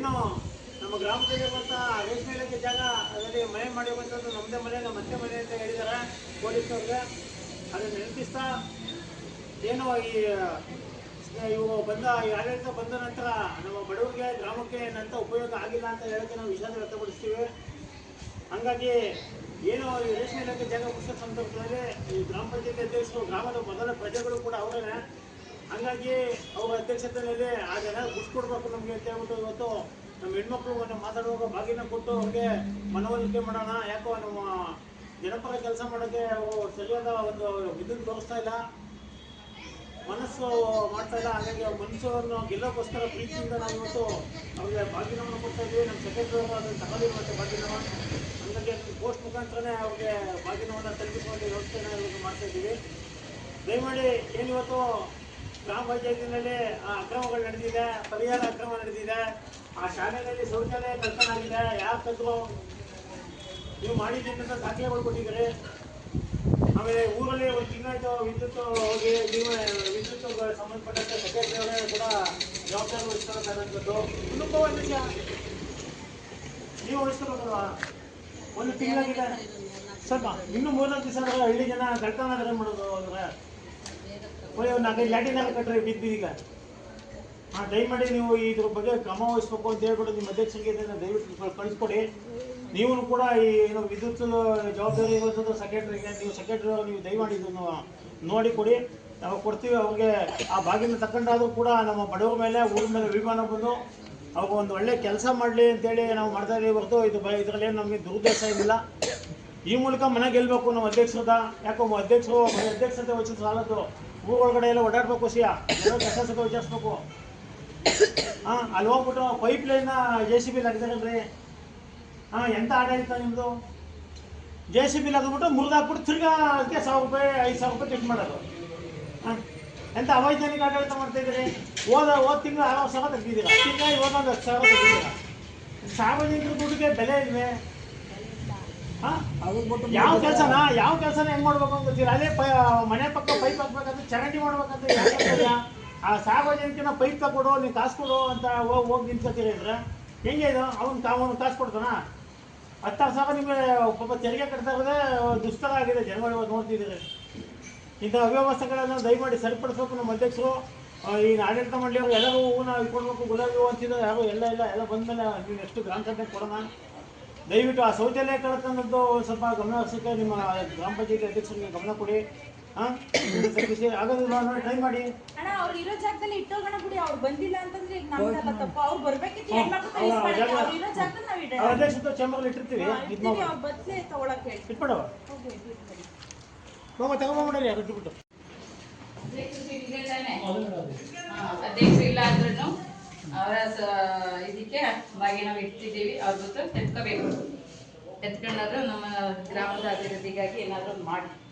ಏನು ನಮ್ಮ ಗ್ರಾಮದಲ್ಲಿರುವಂಥ ರೇಷ್ಮೆ ಇಲಾಖೆ ಜಾಗ ಅದರಲ್ಲಿ ಮನೆ ಮಾಡಿರುವಂಥದ್ದು ನಮ್ಮದೇ ಮನೆ ನಮ್ಮ ಮತ್ತೆ ಮನೆ ಅಂತ ಹೇಳಿದ್ದಾರೆ ಪೊಲೀಸವ್ರಿಗೆ. ಅದನ್ನು ನೆನಪಿಸ್ತಾ ಏನು ಈ ಇವು ಬಂದ, ಈ ಆಡಳಿತ ಬಂದ ನಂತರ ನಮ್ಮ ಬಡವರಿಗೆ ಗ್ರಾಮಕ್ಕೆ ಏನಂತ ಉಪಯೋಗ ಆಗಿಲ್ಲ ಅಂತ ಹೇಳಕ್ಕೆ ನಾವು ವಿಷಾದ ವ್ಯಕ್ತಪಡಿಸ್ತೀವಿ. ಹಂಗಾಗಿ ಏನು ಈ ರೇಷ್ಮೆ ಇಲಾಖೆ ಜಾಗ ಪುಸ್ತಕ ಸಂದರ್ಭದಲ್ಲಿ ಈ ಗ್ರಾಮ ಪಂಚಾಯತಿ ಅಧ್ಯಕ್ಷರು, ಗ್ರಾಮದ ಮೊದಲ ಪ್ರಜೆಗಳು ಕೂಡ ಅವರೇ ಹಂಗಾಗಿ ಅವರ ಅಧ್ಯಕ್ಷತೆಯಲ್ಲಿ ಆ ಜನ ಬಿಡ್ಸ್ಕೊಡ್ಬೇಕು ನಮಗೆ ಅಂತ ಹೇಳ್ಬಿಟ್ಟು ಇವತ್ತು ನಮ್ಮ ಹೆಣ್ಮಕ್ಳು ಮಾತಾಡುವಾಗ ಬಾಗಿನ ಕೊಟ್ಟು ಅವ್ರಿಗೆ ಮನವೊಲಿಕೆ ಮಾಡೋಣ, ಯಾಕೋ ನಮ್ಮ ಜನಪರ ಕೆಲಸ ಮಾಡೋಕ್ಕೆ ಅವರು ಸರಿಯಾದ ಒಂದು ಇದನ್ನು ತೋರಿಸ್ತಾ ಇಲ್ಲ. ಮನಸ್ಸು ಮಾಡ್ತಾ ಇಲ್ಲ, ಹಾಗಾಗಿ ಮನಸ್ಸನ್ನು ಗೆಲ್ಲೋಕ್ಕೋಸ್ಕರ ಪ್ರೀತಿಯಿಂದ ನಾವು ಇವತ್ತು ಅವ್ರಿಗೆ ಬಾಗಿನವನ್ನು ಕೊಡ್ತಾ ಇದ್ದೀವಿ. ನಮ್ಮ ಸೆಕ್ರೆಟರಿ ಅದನ್ನು ತಗೊಂಡಿರುವಂಥ ಬಾಗಿನವ ಹಂಗಾಗಿ ಪೋಸ್ಟ್ ಮುಖಾಂತರನೇ ಅವ್ರಿಗೆ ಬಾಗಿನವನ್ನು ತಲುಪಿಸುವಂಥ ವ್ಯವಸ್ಥೆನ ಇವತ್ತು ಮಾಡ್ತಾ ಇದ್ದೀವಿ. ದಯಮಾಡಿ ಏನಿವತ್ತು ಗ್ರಾಮ ಪಂಚಾಯತಿನಲ್ಲಿ ಆ ಅಕ್ರಮಗಳು ನಡೆದಿದೆ, ಪರಿಹಾರ ಅಕ್ರಮ ನಡೆದಿದೆ. ಆ ಶಾಲೆಯಲ್ಲಿ ಶೌಚಾಲಯ ಕಲ್ಪನಾಗಿದೆ ಯಾರು ತಂದು ನೀವು ಮಾಡಿದ್ದೀನಿ ಅಂತ ದಾಖಲೆಗಳು ಕೊಟ್ಟಿದ್ದೀರಿ ಆಮೇಲೆ ಊರಲ್ಲಿ ಒಂದು ತಿಂಗಳಾಯ್ತು ವಿದ್ಯುತ್ ಹೋಗಿ, ನೀವು ವಿದ್ಯುತ್ ಸಂಬಂಧಪಟ್ಟಂತೆ ಸೆಕ್ರೆಟರಿ ಕೂಡ ಜವಾಬ್ದಾರಿ ವಹಿಸ್ಕೊಳ್ಳೋದು ಒಂದು ವಿಷಯ ನೀವು ವಹಿಸ್ಕೊಳ್ಬೇಕಲ್ವಾ? ಒಂದು ತಿಂಗಳಾಗಿದೆ. ಸ್ವಲ್ಪ, ಇನ್ನು ಮೂರ್ನಾಲ್ಕು ದಿವಸ ಹಳ್ಳಿ ಜನ ಕಳ್ತನ ಮಾಡೋದು ಅಂದ್ರೆ ಕಟ್ಟರೆ ನಾಲ್ಕೈದು ಲ್ಯಾಟಿನಾಗ ಕಟ್ರಿ ಬಿದ್ದು ಈಗ. ಹಾಂ, ದಯಮಾಡಿ ನೀವು ಇದ್ರ ಬಗ್ಗೆ ಕ್ರಮ ವಹಿಸ್ಬೇಕು ಅಂತ ಹೇಳ್ಬಿಟ್ಟು ನಿಮ್ಮ ಅಧ್ಯಕ್ಷರಿಗೆ ದಯವಿಟ್ಟು ಕಳ್- ಕಳಿಸ್ಕೊಡಿ. ನೀವು ಕೂಡ ಈ ಏನು ವಿದ್ಯುತ್ ಜವಾಬ್ದಾರಿ ಇರುವಂಥದ್ದು ಸೆಕ್ರೆಟರಿಗೆ ನೀವು ಸೆಕ್ರೆಟರಿ ನೀವು ದಯಮಾಡಿ ಇದನ್ನು ನೋಡಿ ಕೊಡಿ. ನಾವು ಕೊಡ್ತೀವಿ, ಅವ್ರಿಗೆ ಆ ಭಾಗಿನ ತಕ್ಕಂಡಾದರೂ ಕೂಡ ನಮ್ಮ ಬಡವರ ಮೇಲೆ, ಊರ ಮೇಲೆ ಅಭಿಮಾನ ಬಂದು ಅವಾಗ ಒಂದು ಒಳ್ಳೆ ಕೆಲಸ ಮಾಡಲಿ ಅಂತೇಳಿ ನಾವು ಮಾಡ್ತಾ ಇದ್ದೀವಿ ಹೊರತು. ಇದು ಬ ಇದರಲ್ಲಿ ನಮಗೆ ದುರುದ್ದೇಶ ಏನಿಲ್ಲ. ಈ ಮೂಲಕ ಮನೆ ಗೆಲ್ಲಬೇಕು ನಮ್ಮ ಅಧ್ಯಕ್ಷರದ ಯಾಕೋ ಅಧ್ಯಕ್ಷರು, ಮನೆ ಅಧ್ಯಕ್ಷತೆ ವಹಿಸಿದ ಸಾಲದ್ದು ಊರೊಳಗಡೆ ಎಲ್ಲ ಓಡಾಡಬೇಕು ಸಿಯ. ವಿಚಾರಿಸ್ಬೇಕು. ಹಾಂ, ಅಲ್ಲಿ ಹೋಗ್ಬಿಟ್ಟು pipeline J C B ಹಾಕಿದಾರಲ್ರಿ. ಹಾಂ, ಎಂತ ಆಡಳಿತ ನಿಮ್ಮದು ಜೆ ಸಿ ಬಿ ಲಗ್ಬಿಟ್ಟು ಮುರಿದಾಕ್ಬಿಟ್ಟು ತಿರ್ಗಾ ಅದಕ್ಕೆ ಸಾವಿರ ರೂಪಾಯಿ, ಐದು ಸಾವಿರ ರೂಪಾಯಿ ಟಿಟ್ ಮಾಡೋದು. ಹಾಂ, ಎಂತ ಅವೈಜ್ಞಾನಿಕ ಆಡಳಿತ ಮಾಡ್ತಾ ಇದ್ದೀರಿ? ಹೋದ ಹೋದ ತಿಂಗಳು ಅರವತ್ತು ಸಾವಿರ ತೆಗ್ದಿದ್ದೀರಾ? ತಿಂಗಳ ಇವಾಗ ಹತ್ತು ಸಾವಿರ ತೆಗ್ದಿದ್ದೀರಾ? ಸಾರ್ವಜನಿಕರ ದುಡ್ಡಿಗೆ ಬೆಲೆ ಇಲ್ವೇ? ಯಾವ ಕೆಲಸನ? ಯಾವ ಕೆಲಸನ ಹೆಂಗ್ ಮಾಡ್ಬೇಕು ಅಂತ ಗೊತ್ತಿಲ್ಲ. ಅಲ್ಲೇ ಪ ಮನೆ ಪಕ್ಕ ಪೈಪ್ ಹಾಕ್ಬೇಕಂತ ಚರಂಡಿ ಮಾಡ್ಬೇಕಂತ ಆ ಸಾರ್ವಜನಿಕನ ಪೈಪ್ ತಗೊಡು ನೀವು ಕಾಸು ಕೊಡು ಅಂತ ಹೋಗಿ ಹೋಗಿ ನಿಂತ್ಕೊತೀರಿ ಅಂದ್ರೆ ಹೆಂಗೆ ಇದು? ಅವ್ನು ಅವನು ಕಾಸು ಕೊಡ್ತಾನ? ಹತ್ತಾರು ಸಾವಿರ ನಿಮಗೆ ಪಾಪ ತೆರಿಗೆ ಕಟ್ತಾ ಇರೋದೇ ದುಸ್ತರ ಆಗಿದೆ. ಜನಗಳು ಇವತ್ತು ನೋಡ್ತಿದ್ದೀರಿ. ಇಂಥ ಅವ್ಯವಸ್ಥೆಗಳನ್ನು ದಯಮಾಡಿ ಸರಿಪಡಿಸ್ಬೇಕು ನಮ್ಮ ಅಧ್ಯಕ್ಷರು. ಈಗ ಈ ಆಡಳಿತ ಮಂಡಳಿಯವರು ಎಲ್ಲರೂ ಹೂವು ನಾವು ಇಟ್ಕೊಡ್ಬೇಕು ಗುಲಾಬಿ ಹೂವು ಅಂತಿದ್ದಾರೆ ಯಾರು ಎಲ್ಲ ಇಲ್ಲ ಎಲ್ಲ ಬಂದಮೇಲೆ ನೀವು ಎಷ್ಟು ಗ್ರಾಮ ಸಭೆ ಕೊಡೋಣ? ದಯವಿಟ್ಟು ಆ ಶೌಚಾಲಯ ಕಳ್ತನದ್ದು ಒಂದು ಸ್ವಲ್ಪ ಗಮನ ಹರಿಸೋಕ್ಕೆ ನಿಮ್ಮ ಗ್ರಾಮ ಪಂಚಾಯತಿ ಅಧ್ಯಕ್ಷರಿಗೆ ಗಮನ ಕೊಡಿ. ಹಾಂ? ಆಗೋದಿಲ್ಲ ನೋಡಿ ಟ್ರೈ ಮಾಡಿ. ಅಣ್ಣ ಅವ್ರು ಇರೋ ಜಾಗದಲ್ಲಿ ಇಟ್ಟೋಗೋಣ ಬಿಡಿ. ಅವ್ರು ಬಂದಿಲ್ಲ ಅಂತಂದ್ರೆ ಈಗ ನಮ್ದಲ್ಲ ತಪ್ಪು. ಅವ್ರು ಬರ್ಬೇಕಿತ್ತು ಹೆಣ್ಮಕ್ಳು ಮಾಡ್ತಾರೆ ಅವ್ರು ಇರೋ ಜಾಗದಲ್ಲಿ ನಾವು ಇಡೋಣ. ಚೇಂಬರಲ್ಲಿ ಇಟ್ಟಿರ್ತೀವಿ. ಇದು ಮಾಡಿ ಅವ್ರು ಬದ್ಲಿ ತಗೊಳಕ್ ಹೇಳಿ. ಇಟ್ಬಿಡವ ಹೋಗಿ ಬಿಟ್ಟು ಅಧ್ಯಕ್ಷರು ಇಲ್ಲೇ ತಾನೆ ಅಧ್ಯಕ್ಷರು ಇಲ್ಲ ಅಂದ್ರೂ ಅವರ ಇದಕ್ಕೆ ಬಾಗಿ ನಾವು ಇಡ್ತಿದ್ದೀವಿ ಅವ್ರ ಗೊತ್ತು ಎತ್ಕೋಬೇಕು. ಎತ್ಕೊಂಡಾದ್ರೂ ನಮ್ಮ ಗ್ರಾಮದ ಅಭಿವೃದ್ಧಿಗಾಗಿ ಏನಾದರೂ ಮಾಡಿ.